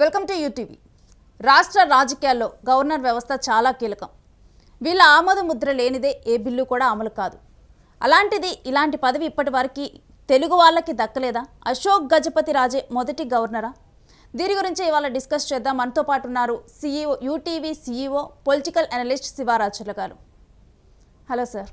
Welcome to UTV. రాష్ట్ర రాజకీయాల్లో governor వ్యవస్థ చాలా కీలకం. వీళ్ళ ఆమోద ముద్ర లేనిదే ఏ బిల్లు కూడా అమలు కాదు. అలాంటిది ఇలాంటి పదవి ఇప్పటి వరకు తెలుగు వాళ్ళకి దక్కలేదా? అశోక్ గజపతి రాజే మొదటి గవర్నరా? దీని గురించి ఇవాళ డిస్కస్ చేద్దాం. మనతో పాటు ఉన్నారు CEO UTV CEO political analyst Sivarachula గారు. Hello sir.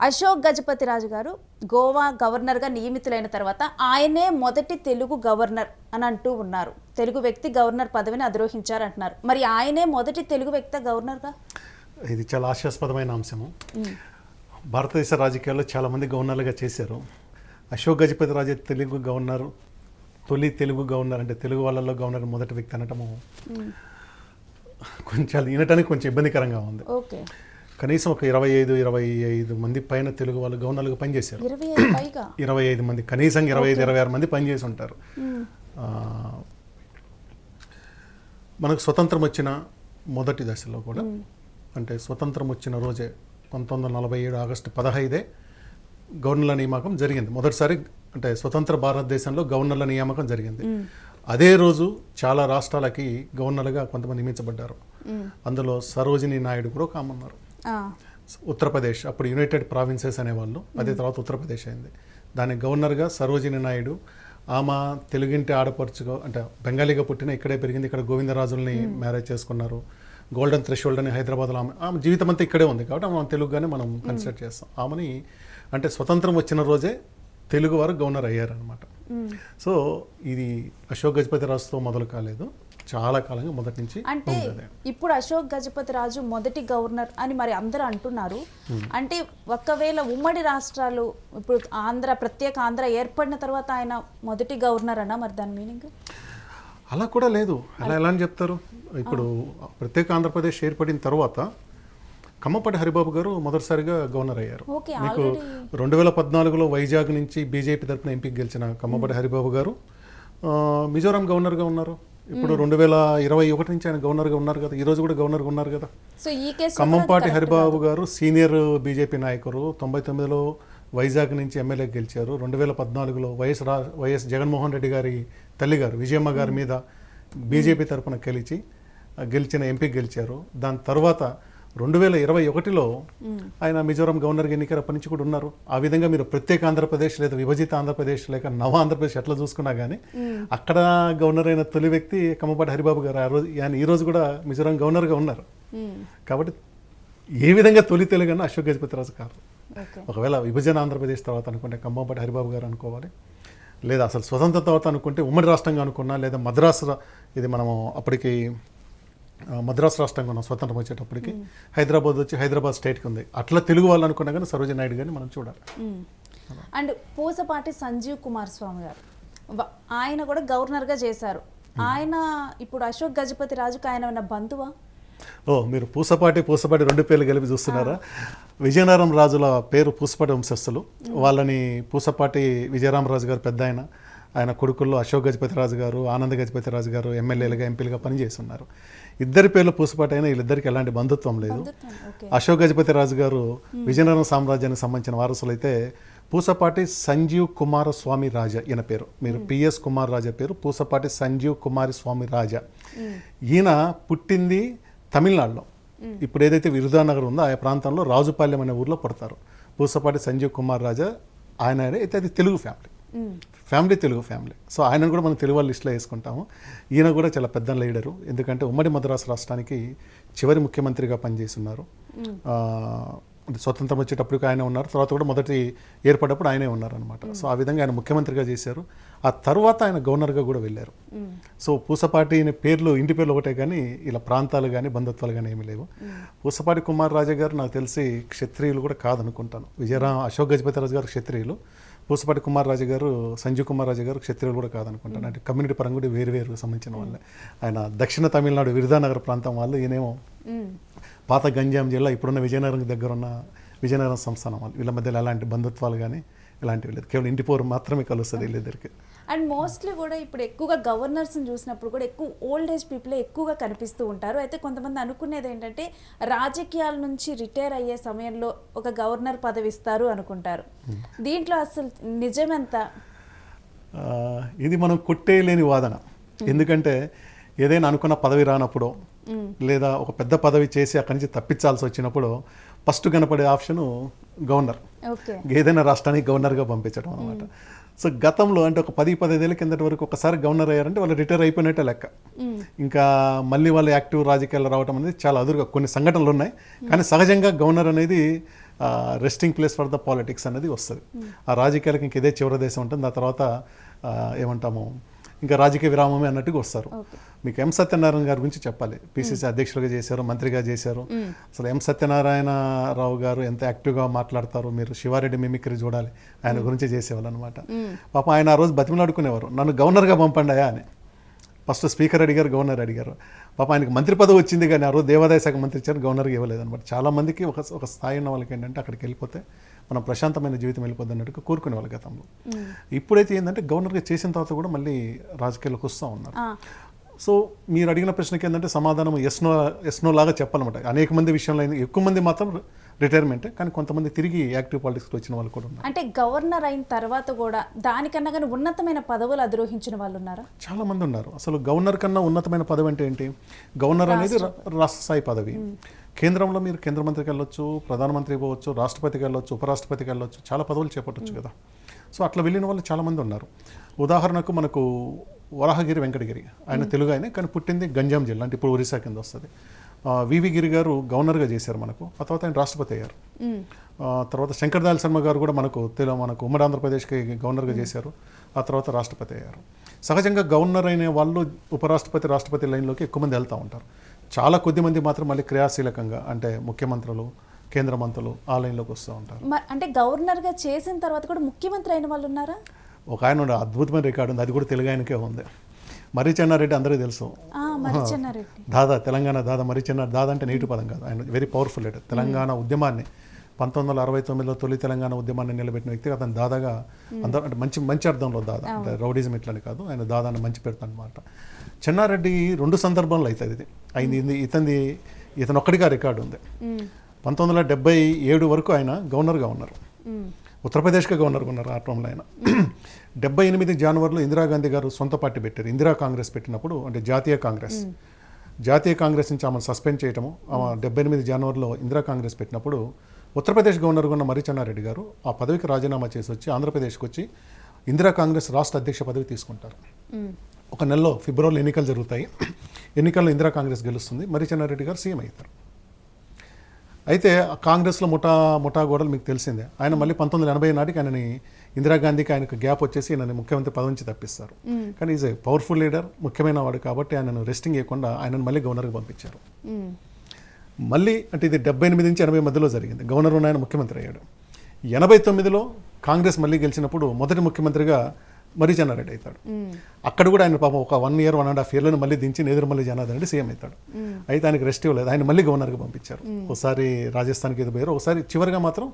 అశోక్ గజపతి రాజు గారు గోవా గవర్నర్గా నియమితులైన తర్వాత ఆయనే మొదటి తెలుగు గవర్నర్ అని అంటూ ఉన్నారు. తెలుగు వ్యక్తి గవర్నర్ పదవిని అధిరోహించారు అంటున్నారు మరి ఆయనే మొదటి తెలుగు వ్యక్తి గవర్నర్గా ఇది చాలా ఆశాస్పదమైన అంశము. భారతదేశ రాజకీయాల్లో చాలామంది గవర్నర్లుగా చేశారు. అశోక్ గజపతి రాజే తెలుగు గవర్నర్ తొలి తెలుగు గవర్నర్ అంటే తెలుగు వాళ్ళల్లో గవర్నర్ మొదటి వ్యక్తి అనటము కొంచెం వినటానికి కొంచెం ఇబ్బందికరంగా ఉంది. ఓకే. కనీసం ఒక ఇరవై ఐదు ఇరవై ఐదు మంది పైన తెలుగు వాళ్ళు గవర్నర్లుగా పనిచేశారు. ఇరవై ఐదు మంది కనీసం ఇరవై ఐదు ఇరవై ఆరు మంది పనిచేసి ఉంటారు. మనకు స్వతంత్రం వచ్చిన మొదటి దశలో కూడా అంటే స్వతంత్రం వచ్చిన రోజే పంతొమ్మిది వందల నలభై ఏడు ఆగస్టు పదహైదే గవర్నర్ల నియామకం జరిగింది. మొదటిసారి అంటే స్వతంత్ర భారతదేశంలో గవర్నర్ల నియామకం జరిగింది. అదే రోజు చాలా రాష్ట్రాలకి గవర్నర్లుగా కొంతమంది నియమించబడ్డారు. అందులో సరోజిని నాయుడు కూడా ఆ, ఉత్తరప్రదేశ్ అప్పుడు యునైటెడ్ ప్రావిన్సెస్ అనేవాళ్ళు. అదే తర్వాత ఉత్తరప్రదేశ్ అయింది. దాని గవర్నర్గా సరోజిని నాయుడు ఆమె తెలుగింటి ఆడపడుచుగా అంటే బెంగాలీగా పుట్టిన ఇక్కడే పెరిగింది. ఇక్కడ గోవిందరాజుల్ని మ్యారేజ్ చేసుకున్నారు. గోల్డెన్ థ్రెషోల్డ్ అని హైదరాబాద్లో ఆమె ఆమె జీవితం అంతా ఇక్కడే ఉంది కాబట్టి ఆమె తెలుగుగానే మనం కన్సిడర్ చేస్తాం. ఆమెని అంటే స్వతంత్రం వచ్చిన రోజే తెలుగు వారు గవర్నర్ అయ్యారనమాట సో ఇది అశోక్ గజపతి రాజుతో మొదలు కాలేదు. చాలా కాలంగా మొదటి నుంచి అంటే. ఇప్పుడు అశోక్ గజపతి రాజు మొదటి గవర్నర్ అని మరి అందరూ అంటున్నారు. అంటే ఒకవేళ ఉమ్మడి రాష్ట్రాలు ఇప్పుడు ఆంధ్ర ప్రత్యేక ఆంధ్ర ఏర్పడిన తర్వాత ఆయన మొదటి గవర్నర్ అన్నా మరి దాని మీనింగ్? అలా కూడా లేదు. అలా ఎలా అని చెప్తారు? ఇప్పుడు ప్రత్యేక ఆంధ్రప్రదేశ్ ఏర్పడిన తర్వాత కమ్మపటి హరిబాబు గారు మొదటిసారిగా గవర్నర్ అయ్యారు. ఓకే మీకు రెండు వేల పద్నాలుగులో వైజాగ్ నుంచి బీజేపీ తరఫున ఎంపీకి గెలిచిన కమ్మపటి హరిబాబు గారు మిజోరాం గవర్నర్గా ఉన్నారు. ఇప్పుడు రెండు వేల ఇరవై ఒకటి నుంచి ఆయన గవర్నర్గా ఉన్నారు కదా ఈ రోజు కూడా గవర్నర్గా ఉన్నారు కదా. సో ఈ కేసు ఖమ్మంపాటి హరిబాబు గారు సీనియర్ బీజేపీ నాయకులు తొంభై తొమ్మిదిలో వైజాగ్ నుంచి ఎమ్మెల్యే గెలిచారు రెండు వేల పద్నాలుగులో వైఎస్ రా వైఎస్ జగన్మోహన్ రెడ్డి గారి తల్లి గారు విజయమ్మ గారి మీద బీజేపీ తరపున గెలిచి గెలిచిన ఎంపీ గెలిచారు. దాని తర్వాత రెండు వేల ఇరవై ఒకటిలో ఆయన మిజోరాం గవర్నర్ ఎన్నికలప్పటి నుంచి కూడా ఉన్నారు. ఆ విధంగా మీరు ప్రత్యేక ఆంధ్రప్రదేశ్ లేదా విభజిత ఆంధ్రప్రదేశ్ లేక నవ ఆంధ్రప్రదేశ్ ఎట్లా చూసుకున్నా కానీ అక్కడ గవర్నర్ అయిన తొలి వ్యక్తి కమ్మపాటి హరిబాబు గారు ఆ రోజు ఆయన ఈ రోజు కూడా మిజోరాం గవర్నర్గా ఉన్నారు. కాబట్టి ఏ విధంగా తొలి తెలుగు అశోక్ గజపతిరాజు ఓకే. ఒకవేళ విభజన ఆంధ్రప్రదేశ్ తర్వాత అనుకుంటే కంబంపాటి హరిబాబు గారు అనుకోవాలి. లేదా అసలు స్వతంత్ర తర్వాత అనుకుంటే ఉమ్మడి రాష్ట్రంగా అనుకున్నా లేదా మద్రాసు ఇది మనము అప్పటికి మద్రాసు రాష్ట్రంగా ఉన్నాం స్వతంత్రం వచ్చేటప్పటికి. హైదరాబాద్ వచ్చి హైదరాబాద్ స్టేట్కి ఉంది. అట్లా తెలుగు వాళ్ళు అనుకున్నా కానీ సరోజి నాయుడు గారిని మనం చూడాలి. అండ్ పూసపాటి సంజీవ్ కుమార్ స్వామి గారు. ఆయన కూడా గవర్నర్గా చేశారు. ఆయన ఇప్పుడు అశోక్ గజపతి రాజుకు ఆయన ఉన్న బంధువా? ఓ మీరు పూసపాటి పూసపాటి రెండు పేర్లు కలిపి చూస్తున్నారా? విజయనగరం రాజుల పేరు పూసపాటి వంశస్థులు. వాళ్ళని పూసపాటి విజయరామరాజు గారు పెద్ద ఆయన. ఆయన కొడుకుల్లో అశోక్ గజపతి రాజు గారు ఆనంద గజపతి రాజు గారు ఎమ్మెల్యేలుగా ఎంపీలుగా పనిచేస్తున్నారు. ఇద్దరి పేర్లు పూసపాటి అయినా వీళ్ళిద్దరికి ఎలాంటి బంధుత్వం లేదు. అశోక్ గజపతి రాజు గారు విజయనగరం సామ్రాజ్యానికి సంబంధించిన వారసులైతే పూసపాటి సంజీవ్ కుమార స్వామి రాజా ఈయన పేరు. మీరు పిఎస్ కుమార్ రాజా పేరు పూసపాటి సంజీవ్ కుమారి స్వామి రాజా. ఈయన పుట్టింది తమిళనాడులో. ఇప్పుడు ఏదైతే విరుధానగర్ ఉందో ఆ ప్రాంతంలో రాజుపాలెం అనే ఊర్లో పుడతారు. పూసపాటి సంజీవ్ కుమార్ రాజా ఆయన అయితే అది Telugu family. Family Telugu family. So ఆయనను కూడా మనం తెలుగు వాళ్ళ లిస్టులో వేసుకుంటాము. ఈయన కూడా చాలా పెద్ద లీడరు. ఎందుకంటే ఉమ్మడి మద్రాసు రాష్ట్రానికి చివరి ముఖ్యమంత్రిగా పనిచేస్తున్నారు. స్వతంత్రం వచ్చేటప్పటికి ఆయన ఉన్నారు. తర్వాత కూడా మొదటి ఏర్పడ్డప్పుడు ఆయనే ఉన్నారనమాట సో ఆ విధంగా ఆయన ముఖ్యమంత్రిగా చేశారు. ఆ తర్వాత ఆయన గవర్నర్గా కూడా వెళ్ళారు. సో పూసపాటి అనే పేర్లు ఇంటి పేర్లు ఒకటే కానీ ఇలా ప్రాంతాలు కానీ బంధుత్వాలు కానీ ఏమీ లేవు. పూసపాటి కుమార్ రాజా గారు నాకు తెలిసి క్షత్రియులు కూడా కాదనుకుంటాను. విజయరామ్ అశోక్ గజపతి రాజు గారు క్షత్రియులు. పూసపాటి కుమార్ రాజు గారు సంజీవ్ కుమార్ రాజు గారు క్షత్రియులు కూడా కాదనుకుంటాను అంటే కమ్యూనిటీ పరంగా కూడా వేరు వేరు సంబంధించిన వాళ్ళే. ఆయన దక్షిణ తమిళనాడు విరుధానగర్ ప్రాంతం వాళ్ళు ఈయనేమో. పాత గంజాం జిల్లా ఇప్పుడున్న విజయనగరం దగ్గర ఉన్న విజయనగరం సంస్థానం వాళ్ళు. వీళ్ళ మధ్యలో ఎలాంటి బంధుత్వాలు కానీ ఇలాంటివి లేదు. కేవలం ఇంటి పోరు మాత్రమే కలుస్తుంది వీళ్ళిద్దరికి అండ్ మోస్ట్లీ కూడా ఇప్పుడు ఎక్కువగా గవర్నర్స్ని చూసినప్పుడు కూడా ఎక్కువ ఓల్డ్ ఏజ్ పీపుల్ ఎక్కువగా కనిపిస్తూ ఉంటారు. అయితే కొంతమంది అనుకునేది ఏంటంటే రాజకీయాల నుంచి రిటైర్ అయ్యే సమయంలో ఒక గవర్నర్ పదవి ఇస్తారు అనుకుంటారు. దీంట్లో అసలు నిజమెంత? ఇది మనం కొట్టేయలేని వాదన. ఎందుకంటే ఏదైనా అనుకున్న పదవి రానప్పుడు లేదా ఒక పెద్ద పదవి చేసి అక్కడి నుంచి తప్పించాల్సి వచ్చినప్పుడు ఫస్ట్ కనపడే ఆప్షను గవర్నర్. ఏదైనా రాష్ట్రానికి గవర్నర్గా పంపించడం అనమాట సో గతంలో అంటే ఒక పది పదిహేదేళ్ళ కిందటి వరకు ఒకసారి గవర్నర్ అయ్యారంటే వాళ్ళు రిటైర్ అయిపోయినట్టే లెక్క. ఇంకా మళ్ళీ వాళ్ళు యాక్టివ్ రాజకీయాలు రావడం అనేది చాలా అదురుగా కొన్ని సంఘటనలు ఉన్నాయి. కానీ సహజంగా గవర్నర్ అనేది resting place for the politics అనేది వస్తుంది. ఆ రాజకీయాలకు ఇంక ఇదే చివరి దేశం ఉంటుంది. ఆ తర్వాత ఏమంటాము ఇంకా రాజకీయ విరామమే అన్నట్టుగా వస్తారు. మీకు ఎం సత్యనారాయణ గారి గురించి చెప్పాలి. పిసిసి అధ్యక్షులుగా చేశారు మంత్రిగా చేశారు. అసలు ఎం సత్యనారాయణ రావు గారు ఎంత యాక్టివ్గా మాట్లాడతారు మీరు శివారెడ్డి మిమిక్రీ చూడాలి. ఆయన గురించి చేసేవాళ్ళు అనమాట పాప ఆయన ఆ రోజు బతిమలాడుకునేవారు. నన్ను గవర్నర్గా పంపండి అని. ఫస్ట్ స్పీకర్ అడిగారు గవర్నర్ అడిగారు. పాప ఆయనకి మంత్రి పదవి వచ్చింది కానీ ఆ రోజు దేవాదాయ శాఖ మంత్రి ఇచ్చారు గవర్నర్కి ఇవ్వలేదు అనమాట చాలా మందికి ఒక ఒక స్థాయి ఉన్న వాళ్ళకి ఏంటంటే అక్కడికి వెళ్ళిపోతే మనం ప్రశాంతమైన జీవితం వెళ్ళిపోద్ది అన్నట్టుగా కోరుకునే వాళ్ళు గతంలో. ఇప్పుడైతే ఏంటంటే గవర్నర్గా చేసిన తర్వాత కూడా మళ్ళీ రాజకీయాల్లోకి వస్తూ ఉన్నారు. సో మీరు అడిగిన ప్రశ్నకి ఏంటంటే సమాధానం ఎస్నో ఎస్నో లాగా చెప్పాలన్నమాట. అనేక మంది విషయంలో అయింది. ఎక్కువ మంది మాత్రం రిటైర్మెంటే కానీ కొంతమంది తిరిగి యాక్టివ్ పాలిటిక్స్కి వచ్చిన వాళ్ళు కూడా ఉన్నారు. అంటే గవర్నర్ అయిన తర్వాత కూడా దానికన్నా కానీ ఉన్నతమైన పదవులు అధిరోహించిన వాళ్ళు ఉన్నారా? చాలా మంది ఉన్నారు. అసలు గవర్నర్ కన్నా ఉన్నతమైన పదవి అంటే ఏంటి? గవర్నర్ అనేది రాష్ట్ర స్థాయి పదవి. కేంద్రంలో మీరు కేంద్ర మంత్రికి వెళ్ళొచ్చు ప్రధానమంత్రికి పోవచ్చు రాష్ట్రపతికి వెళ్ళొచ్చు ఉపరాష్ట్రపతికి వెళ్ళొచ్చు చాలా పదవులు చేపట్టొచ్చు కదా. సో అట్లా వెళ్ళిన వాళ్ళు చాలా మంది ఉన్నారు. ఉదాహరణకు మనకు వరాహగిరి వెంకటగిరి ఆయన తెలుగు ఆయన కానీ పుట్టింది గంజాం జిల్లా అంటే ఇప్పుడు ఒరిస్సా కింద వస్తుంది. వివి గిరి గారు గవర్నర్గా చేశారు మనకు ఆ తర్వాత ఆయన రాష్ట్రపతి అయ్యారు. తర్వాత శంకర్దయాళ్ శర్మ గారు కూడా మనకు తెలు మనకు ఉమ్మడి ఆంధ్రప్రదేశ్కి గవర్నర్గా చేశారు ఆ తర్వాత రాష్ట్రపతి అయ్యారు. సహజంగా గవర్నర్ అయిన వాళ్ళు ఉపరాష్ట్రపతి రాష్ట్రపతి లైన్లోకి ఎక్కువ మంది వెళ్తూ ఉంటారు. చాలా కొద్ది మంది మాత్రం మళ్ళీ క్రియాశీలకంగా అంటే ముఖ్యమంత్రులు కేంద్ర మంత్రులు ఆ లైన్లోకి వస్తూ ఉంటారు. అంటే గవర్నర్గా చేసిన తర్వాత కూడా ముఖ్యమంత్రి అయిన వాళ్ళు ఉన్నారా? ఒక ఆయన అద్భుతమైన రికార్డు ఉంది అది కూడా తెలుగు ఆయనకే ఉంది. మర్రి చెన్నారెడ్డి అందరికీ తెలుసు. చెన్నారెడ్డి దాదా తెలంగాణ దాదా మర్రి చెన్న దాదా అంటే నేటి పదం కాదు ఆయన వెరీ పవర్ఫుల్ లీడర్ తెలంగాణ ఉద్యమాన్ని పంతొమ్మిది వందల అరవై తొమ్మిదిలో తొలి తెలంగాణ ఉద్యమాన్ని నిలబెట్టిన వ్యక్తి అతను దాదాగా అందరూ అంటే మంచి మంచి అర్థంలో దాదా అంటే రౌడీజం ఇట్లని కాదు ఆయన దాదాని మంచి పెడతాను అనమాట చెన్నారెడ్డి రెండు సందర్భంలో అవుతుంది ఇది. అయింది ఇది ఇతనిది ఇతను ఒక్కడిగా రికార్డు ఉంది. మ్మ్. పంతొమ్మిది వందల డెబ్బై ఏడు వరకు ఆయన గవర్నర్గా ఉన్నారు. మ్మ్. ఉత్తరప్రదేశ్కి గవర్నర్గా ఉన్నారు ఆ టైంలో ఆయన. డెబ్బై ఎనిమిది జనవరిలో ఇందిరాగాంధీ గారు సొంత పార్టీ పెట్టారు. ఇందిరా కాంగ్రెస్ పెట్టినప్పుడు అంటే జాతీయ కాంగ్రెస్. జాతీయ కాంగ్రెస్ నుంచి ఆమెను సస్పెండ్ చేయటము ఆమె డెబ్బై ఎనిమిది జనవరిలో ఇందిరా కాంగ్రెస్ పెట్టినప్పుడు ఉత్తరప్రదేశ్ గవర్నర్గా ఉన్న మరి చెన్నారెడ్డి గారు. ఆ పదవికి రాజీనామా చేసి వచ్చి ఆంధ్రప్రదేశ్కి వచ్చి ఇందిరా కాంగ్రెస్ రాష్ట్ర అధ్యక్ష పదవి తీసుకుంటారు. ఒక నెలలో ఫిబ్రవరిలో ఎన్నికలు జరుగుతాయి. ఎన్నికల్లో ఇందిరా కాంగ్రెస్ గెలుస్తుంది. మరి చెన్నారెడ్డి గారు సీఎం అవుతారు. అయితే కాంగ్రెస్లో ముఠా ముఠా గోడలు మీకు తెలిసిందే. ఆయన మళ్ళీ పంతొమ్మిది వందల ఎనభై నాటికి ఆయనని ఇందిరాగాంధీకి ఆయనకు గ్యాప్ వచ్చేసి ఆయనని ముఖ్యమంత్రి పదవి నుంచి తప్పిస్తారు. కానీ ఈజ్ ఏ పవర్ఫుల్ లీడర్ ముఖ్యమైన వాడు కాబట్టి ఆయనను రెస్టింగ్ ఇవ్వకుండా ఆయనను మళ్ళీ గవర్నర్కి పంపించారు. మళ్ళీ అంటే ఇది డెబ్బై ఎనిమిది నుంచి ఎనభై మధ్యలో జరిగింది. గవర్నర్ ఉన్న ఆయన ముఖ్యమంత్రి అయ్యాడు. ఎనభై తొమ్మిదిలో కాంగ్రెస్ మళ్ళీ గెలిచినప్పుడు మొదటి ముఖ్యమంత్రిగా మర్రి చెన్నారెడ్డి అవుతాడు. అక్కడ కూడా ఆయన పాపం ఒక one year one and half ఇయర్లో మళ్ళీ దించి నేదురుమల్లి జనార్దన్ రెడ్డి సీఎం అవుతాడు. అయితే ఆయనకి రెస్ట్ ఇవ్వలేదు. ఆయన మళ్ళీ గవర్నర్గా పంపించారు. ఒకసారి రాజస్థాన్కి ఇది పోయారు. ఒకసారి చివరిగా మాత్రం